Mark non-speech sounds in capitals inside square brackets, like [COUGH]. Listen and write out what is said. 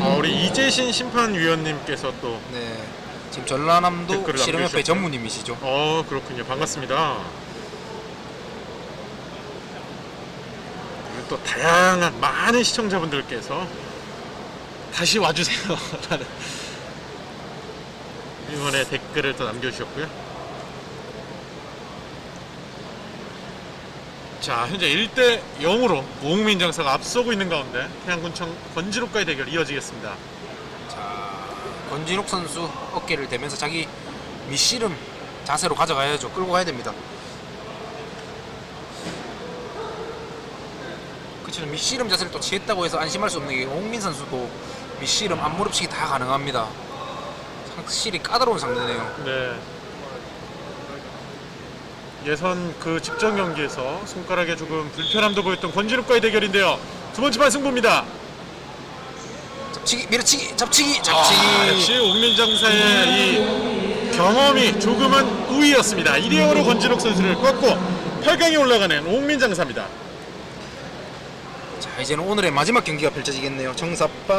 어, 우리 이재신 심판위원님께서 또 네. 지금 전라남도 댓글을 실험협회 남겨주셨고요. 전무님이시죠. 어 그렇군요 반갑습니다 그리고 또 다양한 많은 시청자분들께서 다시 와주세요 [LAUGHS] 라는 응원의 댓글을 또 남겨주셨고요 자 현재 1대 0으로 오흥민 장사가 앞서고 있는 가운데 태양군청 건지록과의 대결 이어지겠습니다 자, 권진욱 선수 어깨를 대면서 자기 미씨름 자세로 가져가야죠. 끌고 가야 됩니다. 그치는 미씨름 자세를 또 취했다고 해서 안심할 수 없는 게 홍민 선수도 미씨름 앞무릎치기 다 가능합니다. 확실히 까다로운 상대네요. 네. 예선 그 직전 경기에서 손가락에 조금 불편함도 보였던 권진욱과의 대결인데요. 두 번째 판 승부입니다. 잡치기, 밀어치기, 잡치기, 아, 잡치기. 역시 옥민 장사의 이 경험이 조금은 우위였습니다. 1위 0으로 권진욱 선수를 꺾고 8강에 올라가는 옥민 장사입니다. 자, 이제는 오늘의 마지막 경기가 펼쳐지겠네요. 정사빠